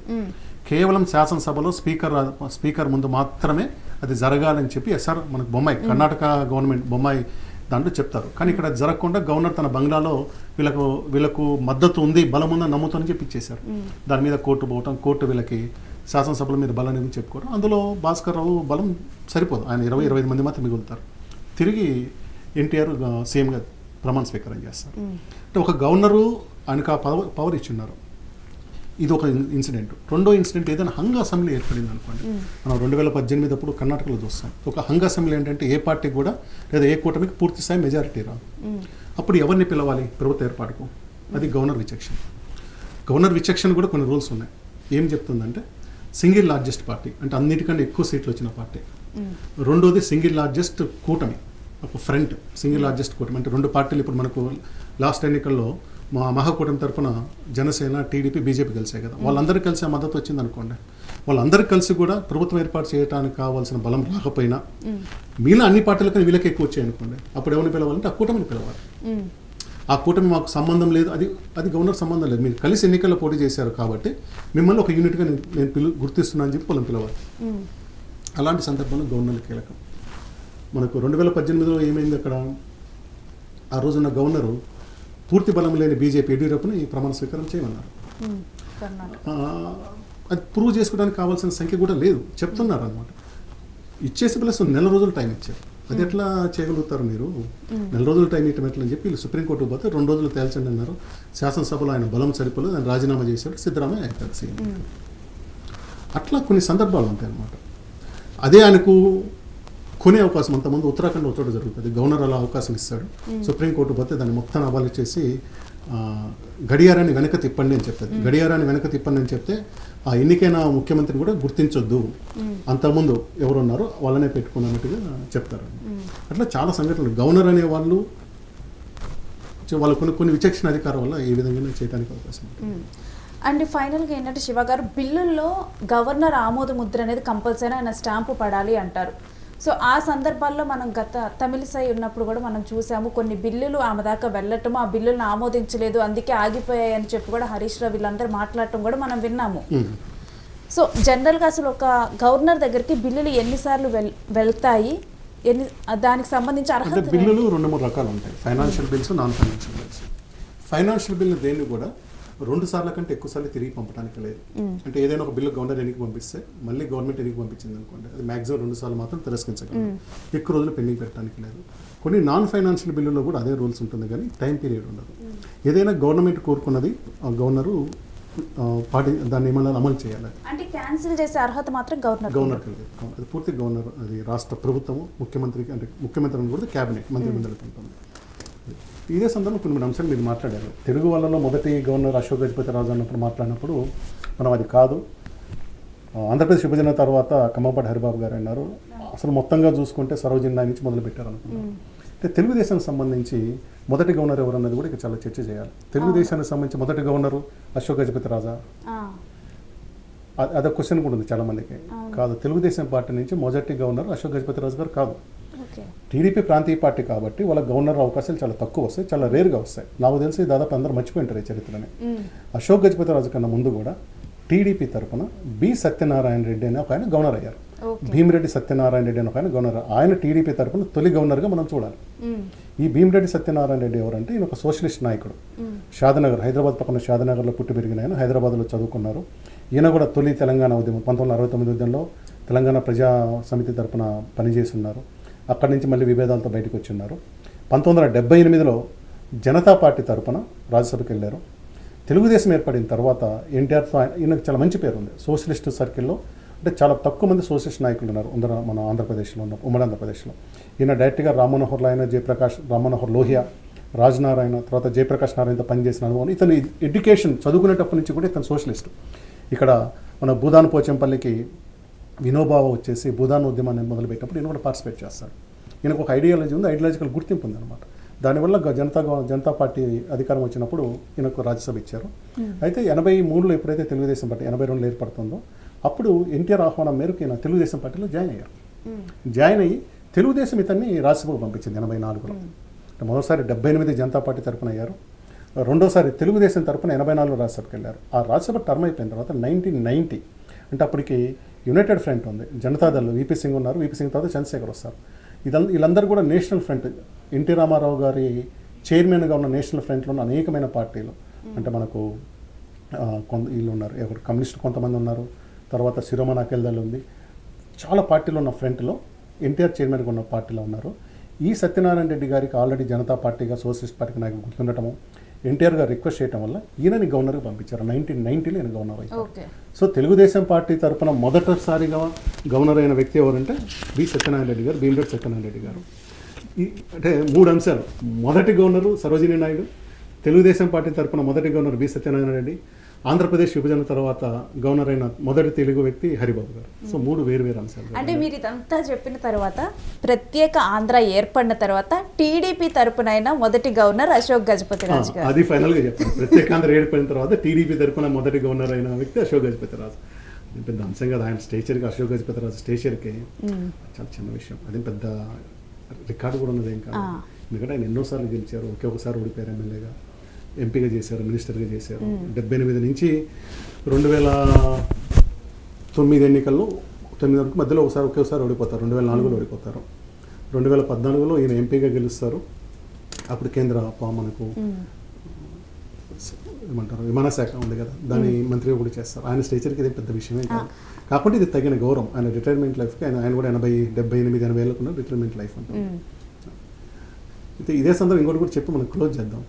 కేవలం శాసనసభలో స్పీకర్ స్పీకర్ ముందు మాత్రమే అది జరగాలని చెప్పి ఎస్ఆర్ మనకు బొమ్మాయి కర్ణాటక గవర్నమెంట్ బొమ్మాయి దాంట్లో చెప్తారు. కానీ ఇక్కడ జరగకుండా గవర్నర్ తన బంగ్లాలో వీళ్ళకు వీళ్ళకు మద్దతు ఉంది బలం ఉందని నమ్ముతానని చెప్పి ఇచ్చేశారు. దాని మీద కోర్టు పోవటం కోర్టు వీళ్ళకి శాసనసభలో మీరు బలం ఏమి చెప్పుకోవడం అందులో భాస్కర్ రావు బలం సరిపోదు. ఆయన ఇరవై ఇరవై ఐదు మంది మాత్రం మిగులుతారు. తిరిగి ఎన్టీఆర్ సీఎంగా ప్రమాణ స్వీకారం చేస్తారు. అంటే ఒక గవర్నరు ఆయనకు ఆ పవర్ పవర్ ఇచ్చున్నారు. ఇది ఒక ఇన్సిడెంట్. రెండో ఇన్సిడెంట్ ఏదైనా హంగ్ అసెంబ్లీ ఏర్పడింది అనుకోండి. మనం రెండు వేల పద్దెనిమిది అప్పుడు కర్ణాటకలో చూస్తాం. ఒక హంగ్ అసెంబ్లీ ఏంటంటే ఏ పార్టీ కూడా లేదా ఏ కూటమికి పూర్తి స్థాయి మెజారిటీ రాదు. అప్పుడు ఎవరిని పిలవాలి ప్రభుత్వ ఏర్పాటుకు? అది గవర్నర్ విచక్షణ. గవర్నర్ విచక్షణ కూడా కొన్ని రూల్స్ ఉన్నాయి. ఏం చెప్తుందంటే సింగిల్ లార్జెస్ట్ పార్టీ అంటే అన్నిటికంటే ఎక్కువ సీట్లు వచ్చిన పార్టీ. రెండోది సింగిల్ లార్జెస్ట్ కూటమి ఒక ఫ్రంట్ సింగిల్ లార్జెస్ట్ కూటమి. అంటే రెండు పార్టీలు ఇప్పుడు మనకు లాస్ట్ ఎన్నికల్లో మా మహాకూటమి తరపున జనసేన టీడీపీ బీజేపీ కలిసాయి కదా. వాళ్ళందరూ కలిసి ఆ మద్దతు వచ్చింది అనుకోండి వాళ్ళందరూ కలిసి కూడా ప్రభుత్వం ఏర్పాటు చేయడానికి కావాల్సిన బలం రాకపోయినా మీలో అన్ని పార్టీలకు వీళ్ళకి ఎక్కువ వచ్చాయి అనుకోండి. అప్పుడు ఎవరిని పిలవాలంటే ఆ కూటమిని పిలవాలి. ఆ కూటమి మాకు సంబంధం లేదు. అది అది గవర్నర్ సంబంధం లేదు. మీరు కలిసి ఎన్నికల్లో పోటీ చేశారు కాబట్టి మిమ్మల్ని ఒక యూనిట్గా నేను నేను పిలు గుర్తిస్తున్నాను అని చెప్పి వాళ్ళని పిలవాలి. అలాంటి సందర్భంలో గవర్నర్ కీలకం. మనకు రెండు వేల పద్దెనిమిదిలో ఏమైంది అక్కడ? ఆ రోజున్న గవర్నరు పూర్తి బలం లేని బీజేపీ యడ్యూరప్పని ప్రమాణ స్వీకారం చేయమన్నారు. అది ప్రూవ్ చేసుకోవడానికి కావాల్సిన సంఖ్య కూడా లేదు. చెప్తున్నారు అనమాట ఇచ్చేసి ప్లస్ నెల రోజులు టైం ఇచ్చారు. అది ఎట్లా చేయగలుగుతారు మీరు? నెల రోజులు టైం ఇవ్వటం ఎట్లా అని చెప్పి వీళ్ళు సుప్రీంకోర్టుకు పోతే రెండు రోజులు తేల్చండి అన్నారు. శాసనసభలో ఆయన బలం సరిపోలేదు. ఆయన రాజీనామా చేశాడు. సిద్ధరామయ్య అవుతాడు సీఎం. అట్లా కొన్ని సందర్భాలు ఉంటాయి అన్నమాట అదే ఆయనకు కొనే అవకాశం అంతమంది ఉత్తరాఖండ్ చోట జరుగుతుంది. గవర్నర్ అలా అవకాశం ఇస్తాడు. సుప్రీంకోర్టు పోతే దాన్ని మొత్తం అమలు చేసి గడియారాన్ని వెనక తిప్పండి అని చెప్తుంది గడియారాన్ని వెనక తిప్పండి అని చెప్తే ఆ ఎన్నికైన ముఖ్యమంత్రిని కూడా గుర్తించొద్దు. అంతకుముందు ఎవరున్నారో వాళ్ళనే పెట్టుకున్నట్టుగా చెప్తారు. అట్లా చాలా సంఘటనలు. గవర్నర్ అనే వాళ్ళు వాళ్ళ కొన్ని కొన్ని విచక్షణ అధికారం వల్ల ఈ విధంగా చేయడానికి అవకాశం అండ్ ఫైనల్గా ఏంటంటే శివ గారు బిల్లుల్లో గవర్నర్ ఆమోద ముద్ర అనేది కంపల్సరీ ఆయన స్టాంపు పడాలి అంటారు. సో ఆ సందర్భాల్లో మనం గత తమిళసై ఉన్నప్పుడు కూడా మనం చూసాము కొన్ని బిల్లులు ఆమె దాకా వెళ్ళటము ఆ బిల్లులను ఆమోదించలేదు అందుకే ఆగిపోయాయి అని చెప్పి కూడా హరీష్ రావు వీళ్ళందరూ మాట్లాడటం కూడా మనం విన్నాము. సో జనరల్గా అసలు ఒక గవర్నర్ దగ్గరికి బిల్లులు ఎన్నిసార్లు వెల్ వెళ్తాయి? ఎన్ని దానికి సంబంధించి అర్హత బిల్లులు రెండు మూడు రకాలు ఉంటాయి. Financial bills non financial bills financial bill దేన్ని కూడా రెండు సార్ల కంటే ఎక్కువ సార్లు తిరిగి పంపడానికి లేదు. అంటే ఏదైనా ఒక బిల్లు గవర్నర్ ఎన్నిక పంపిస్తే మళ్ళీ గవర్నమెంట్ ఎన్నిక పంపించింది అనుకోండి. అది మాక్సిమం రెండు సార్లు మాత్రం తిరస్కరించగలరు ఎక్కువ రోజులు పెండింగ్ పెట్టడానికి లేదు. కొన్ని నాన్ ఫైనాన్షియల్ బిల్లులో కూడా అదే రూల్స్ ఉంటుంది కానీ టైం పీరియడ్ ఉండదు. ఏదైనా గవర్నమెంట్ కోరుకున్నది ఆ గవర్నరు పాటి దాన్ని ఏమన్నా అమలు చేయాలి? అంటే క్యాన్సిల్ చేసే అర్హత మాత్రం గవర్నర్ గవర్నర్ అది పూర్తి గవర్నర్ అది రాష్ట్ర ప్రభుత్వము ముఖ్యమంత్రికి అంటే ముఖ్యమంత్రి కూడా క్యాబినెట్ మంత్రి మండలికి ఉంటుంది ఇదే సందర్భంలో కొన్ని అంశాలు మీరు మాట్లాడారు. తెలుగు వాళ్ళలో మొదటి గవర్నర్ అశోక్ గజపతి రాజు అన్నప్పుడు మాట్లాడినప్పుడు మనం అది కాదు. ఆంధ్రప్రదేశ్ విభజన తర్వాత కమ్మపాటి హరిబాబు గారు అన్నారు. అసలు మొత్తంగా చూసుకుంటే సరోజిని నాయ్ నుంచి మొదలు పెట్టారు అనుకున్నాం అంటే తెలుగుదేశానికి సంబంధించి మొదటి గవర్నర్ ఎవరు అన్నది కూడా ఇక చాలా చర్చ చేయాలి. తెలుగుదేశానికి సంబంధించి మొదటి గవర్నరు అశోక్ గజపతి రాజా? అదొక క్వశ్చన్ కూడా ఉంది చాలా మందికి కాదు తెలుగుదేశం పార్టీ నుంచి మొదటి గవర్నర్ అశోక్ గజపతి రాజు గారు కాదు. టీడీపీ ప్రాంతీయ పార్టీ కాబట్టి వాళ్ళ గవర్నర్ అవకాశాలు చాలా తక్కువ వస్తాయి చాలా రేరుగా వస్తాయి. నాకు తెలిసి దాదాపు అందరూ మర్చిపోయింటారు ఈ చరిత్రని. ఉమ్, అశోక్ గజపతి రాజు కన్నా ముందు కూడా టీడీపీ తరపున బి సత్యనారాయణ రెడ్డి అనే ఒక ఆయన గవర్నర్ అయ్యారు. భీమిరెడ్డి సత్యనారాయణ రెడ్డి అనే ఒక ఆయన గవర్నర్. ఆయన టీడీపీ తరపున తొలి గవర్నర్గా మనం చూడాలి. ఉమ్, ఈ భీమిరెడ్డి సత్యనారాయణ రెడ్డి ఎవరంటే ఈయన ఒక సోషలిస్ట్ నాయకుడు. ఉమ్, షాదనగర్ హైదరాబాద్ పక్కన షాదనగర్లో పుట్టి పెరిగిన ఆయన హైదరాబాద్లో చదువుకున్నారు. ఈయన కూడా తొలి తెలంగాణ ఉద్యమం పంతొమ్మిది వందల అరవై తొమ్మిది ఉద్యమంలో తెలంగాణ ప్రజా సమితి తరపున పనిచేస్తున్నారు అక్కడి నుంచి మళ్ళీ విభేదాలతో బయటకు వచ్చి ఉన్నారు పంతొమ్మిది వందల డెబ్బై ఎనిమిదిలో జనతా పార్టీ తరపున రాజ్యసభకి వెళ్ళారు. తెలుగుదేశం ఏర్పడిన తర్వాత ఎన్టీఆర్తో ఈయనకు చాలా మంచి పేరు ఉంది. సోషలిస్ట్ సర్కిల్లో అంటే చాలా తక్కువ మంది సోషలిస్ట్ నాయకులు ఉన్నారు. ఉందర మన ఆంధ్రప్రదేశ్లో ఉన్న ఉమ్మడి ఆంధ్రప్రదేశ్లో. ఈయన డైరెక్ట్గా రామ్మనోహర్ లాయన జయప్రకాష్ రామ్మనోహర్ లోహియా రాజనారాయణ తర్వాత జయప్రకాష్ నారాయణతో పనిచేసిన అనుభవం ఇతను ఎడ్యుకేషన్ చదువుకునేటప్పటి నుంచి కూడా ఇతను సోషలిస్ట్. ఇక్కడ మన భూదాన్ పోచంపల్లికి వినోబావ వచ్చేసి భూదాన్ ఉద్యమాన్ని మొదలుపెట్టినప్పుడు ఈయన కూడా పార్టిసిపేట్ చేస్తాడు. ఈయనకు ఒక ఐడియాలజీ ఉంది ఐడియాలజికల్ గుర్తింపు ఉంది అనమాట దానివల్ల జనతా జనతా పార్టీ అధికారం వచ్చినప్పుడు ఈయనకు రాజ్యసభ ఇచ్చారు. అయితే ఎనభై మూడులో ఎప్పుడైతే తెలుగుదేశం పార్టీ ఎనభై రెండులో ఏర్పడుతుందో అప్పుడు ఎన్టీఆర్ ఆహ్వానం మేరకు ఈయన తెలుగుదేశం పార్టీలో జాయిన్ అయ్యారు. ఉమ్, జాయిన్ అయ్యి తెలుగుదేశం ఇతన్ని రాజ్యసభకు పంపించింది ఎనభై నాలుగులో అంటే మొదటిసారి డెబ్బై ఎనిమిది జనతా పార్టీ తరపున అయ్యారు. రెండోసారి తెలుగుదేశం తరపున ఎనభై నాలుగు రాజ్యసభకి వెళ్ళారు. ఆ రాజ్యసభ టర్మ్ అయిపోయిన తర్వాత నైన్టీన్ నైంటీ అంటే అప్పటికి యునైటెడ్ ఫ్రంట్ ఉంది. జనతాదళ్ వీపీ సింగ్ ఉన్నారు. వీపీ సింగ్ తర్వాత చంద్రశేఖర్ వస్తారు. ఇదంతా వీళ్ళందరూ కూడా నేషనల్ ఫ్రంట్. ఎన్టీ రామారావు గారి చైర్మన్గా ఉన్న నేషనల్ ఫ్రంట్లో ఉన్న అనేకమైన పార్టీలు. అంటే మనకు కొంత వీళ్ళు ఉన్నారు. ఎవరు? కమ్యూనిస్టులు కొంతమంది ఉన్నారు. తర్వాత శిరోమణి అఖిలదళ్ ఉంది. చాలా పార్టీలు ఉన్న ఫ్రంట్లో ఎన్టీఆర్ చైర్మన్గా ఉన్న పార్టీలో ఉన్నారు. ఈ సత్యనారాయణ రెడ్డి గారికి ఆల్రెడీ జనతా పార్టీగా సోషలిస్ట్ పార్టీకి నాకు గుర్తుండటము. ఎన్టీఆర్ గారు రిక్వెస్ట్ చేయడం వల్ల ఈయనని గవర్నర్గా పంపించారు. నైన్టీన్ నైన్టీలో ఈయన గవర్నర్ అయ్యారు సో తెలుగుదేశం పార్టీ తరపున మొదటిసారిగా గవర్నర్ అయిన వ్యక్తి ఎవరంటే బి సత్యనారాయణ రెడ్డి గారు భీమరెడ్డి సత్యనారాయణ రెడ్డి గారు. ఈ అంటే మూడు అంశాలు. మొదటి గవర్నరు సరోజినీ నాయుడు తెలుగుదేశం పార్టీ తరపున మొదటి గవర్నర్ బి సత్యనారాయణ రెడ్డి ఆంధ్రప్రదేశ్ విభజన తర్వాత గవర్నర్ అయిన మొదటి తెలుగు వ్యక్తి హరిబాబు గారు. సో మూడు వేరు వేరు అంశాలు. అంటే మీరు ఇదంతా చెప్పిన తర్వాత ప్రత్యేక ఆంధ్ర ఏర్పడిన తర్వాత టీడీపీ తరపునైనా మొదటి గవర్నర్ అశోక్ గజపతి రాజు ఆ, గారు. అది ఫైనల్గా చెప్పాను. ప్రత్యేకాంధ్ర ఏర్పడిన తర్వాత టీడీపీ తరపున మొదటి గవర్నర్ అయిన వ్యక్తి అశోక్ గజపతి రాజు. అది పెద్ద అంశం కదా. ఆయన స్టేచర్కి అశోక్ గజపతి రాజు స్టేచర్కి చాలా చిన్న విషయం. అది పెద్ద రికార్డు కూడా ఉన్నది ఏం కాదు. ఎందుకంటే ఆయన ఎన్నోసార్లు గెలిచారు. ఒకే ఒకసారి ఓడిపోయారు ఎమ్మెల్యేగా. ఎంపీగా చేశారు మినిస్టర్గా చేశారు. డెబ్బై ఎనిమిది నుంచి రెండు వేల తొమ్మిది ఎన్నికల్లో తొమ్మిది వరకు మధ్యలో ఒకసారి ఒకేసారి ఓడిపోతారు రెండు వేల నాలుగులో ఓడిపోతారు. రెండు వేల పద్నాలుగులో ఈయన ఎంపీగా గెలుస్తారు. అప్పుడు కేంద్ర పా- మనకు ఏమంటారు విమాన శాఖ ఉంది కదా దాని మంత్రిగా కూడా చేస్తారు. ఆయన స్టేచర్కి ఇది పెద్ద విషయమే కాదు. కాకపోతే ఇది తగిన గౌరవం. ఆయన రిటైర్మెంట్ లైఫ్కి ఆయన ఆయన కూడా ఎనభై డెబ్బై ఎనిమిది ఎనభై ఏళ్ళకున్న రిటైర్మెంట్ లైఫ్ అంటారు. ఉమ్, అయితే ఇదే సందర్భం ఇంకోటి కూడా చెప్పి మనం క్లోజ్ చేద్దాం.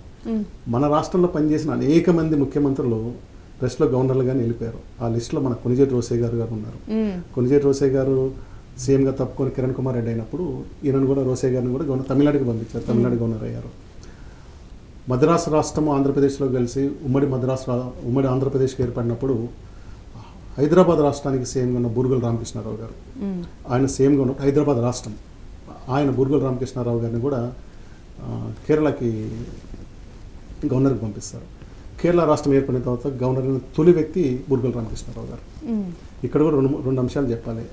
మన రాష్ట్రంలో పనిచేసిన అనేక మంది ముఖ్యమంత్రులు రెస్ట్లో గవర్నర్లుగానే వెళ్ళిపోయారు. ఆ లిస్టులో మన కొనిజేటి రోసే గారు గారు ఉన్నారు. కొనిజేటి రోసే గారు సీఎంగా తప్పుకొని కిరణ్ కుమార్ రెడ్డి అయినప్పుడు ఈయనను కూడా రోసే గారిని కూడా గవర్నర్ తమిళనాడుకి పంపించారు. తమిళనాడు గవర్నర్ అయ్యారు. మద్రాసు రాష్ట్రం ఆంధ్రప్రదేశ్లో కలిసి ఉమ్మడి మద్రాసు ఉమ్మడి ఆంధ్రప్రదేశ్కి ఏర్పడినప్పుడు హైదరాబాద్ రాష్ట్రానికి సీఎంగా ఉన్న బూర్గుల రామకృష్ణారావు గారు. ఆయన సీఎంగా ఉన్నప్పుడు హైదరాబాద్ రాష్ట్రం. ఆయన బూర్గుల రామకృష్ణారావు గారిని కూడా కేరళకి గవర్నర్కి పంపిస్తారు. కేరళ రాష్ట్రం ఏర్పడిన తర్వాత గవర్నర్ తొలి వ్యక్తి బూర్గుల రామకృష్ణారావు గారు. ఇక్కడ కూడా రెండు రెండు అంశాలు చెప్పాలి.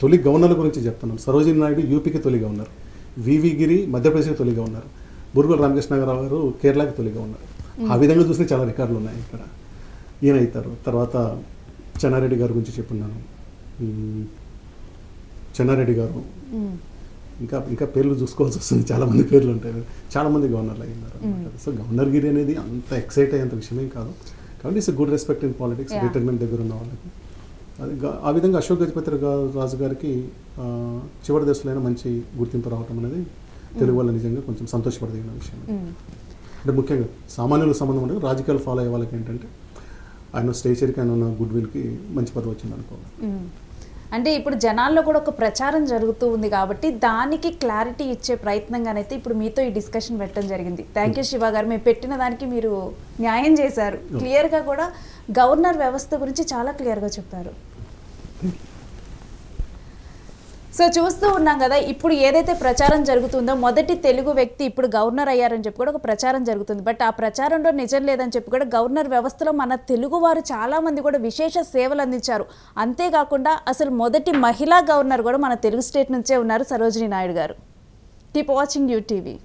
తొలి గవర్నర్ల గురించి చెప్తున్నాం సరోజిని నాయుడు యూపీకి తొలి గవర్నర్. వివి గిరి మధ్యప్రదేశ్కి తొలి గవర్నర్. బుర్గుల రామకృష్ణరావు గారు కేరళకి తొలి గవర్నర్. ఆ విధంగా చూస్తే చాలా రికార్డులు ఉన్నాయి ఇక్కడ. ఈయన అవుతారు తర్వాత చెన్నారెడ్డి గారి గురించి చెప్పున్నాను. చెన్నారెడ్డి గారు. ఇంకా ఇంకా పేర్లు చూసుకోవాల్సి వస్తుంది. చాలా మంది పేర్లు ఉంటాయి. చాలా మంది గవర్నర్లు అయ్యారు సో గవర్నర్ గిరి అనేది అంత ఎక్సైట్ అయ్యేంత విషయమేం కాదు. కాబట్టి it's good respect in politics. Retirement దగ్గర ఉన్న వాళ్ళకి. అది ఆ విధంగా అశోక్ గజపతి రాజు గారికి చివరి దశలైన మంచి గుర్తింపు రావటం అనేది తెలుగు వాళ్ళ నిజంగా కొంచెం సంతోషపడదగిన విషయం. అంటే ముఖ్యంగా సామాన్యులకు సంబంధం ఉండదు. రాజకీయాలు ఫాలో అయ్యే వాళ్ళకి ఏంటంటే ఆయన స్టేచర్కి ఆయన ఉన్న గుడ్ విల్కి మంచి పదవి వచ్చింది అనుకోవాలి. అంటే ఇప్పుడు జనాల్లో కూడా ఒక ప్రచారం జరుగుతూ ఉంది కాబట్టి దానికి క్లారిటీ ఇచ్చే ప్రయత్నంగానైతే ఇప్పుడు మీతో ఈ డిస్కషన్ పెట్టడం జరిగింది. థ్యాంక్ యూ శివ గారు. మేము పెట్టిన దానికి మీరు న్యాయం చేశారు. క్లియర్గా కూడా గవర్నర్ వ్యవస్థ గురించి చాలా క్లియర్గా చెప్పారు. సో చూస్తూ ఉన్నాం కదా ఇప్పుడు ఏదైతే ప్రచారం జరుగుతుందో మొదటి తెలుగు వ్యక్తి ఇప్పుడు గవర్నర్ అయ్యారని చెప్పి కూడా ఒక ప్రచారం జరుగుతుంది. బట్ ఆ ప్రచారంలో నిజం లేదని చెప్పి కూడా గవర్నర్ వ్యవస్థలో మన తెలుగు వారు చాలామంది కూడా విశేష సేవలు అందించారు. అంతేకాకుండా అసలు మొదటి మహిళా గవర్నర్ కూడా మన తెలుగు స్టేట్ నుంచే ఉన్నారు సరోజిని నాయుడు గారు. Keep watching you TV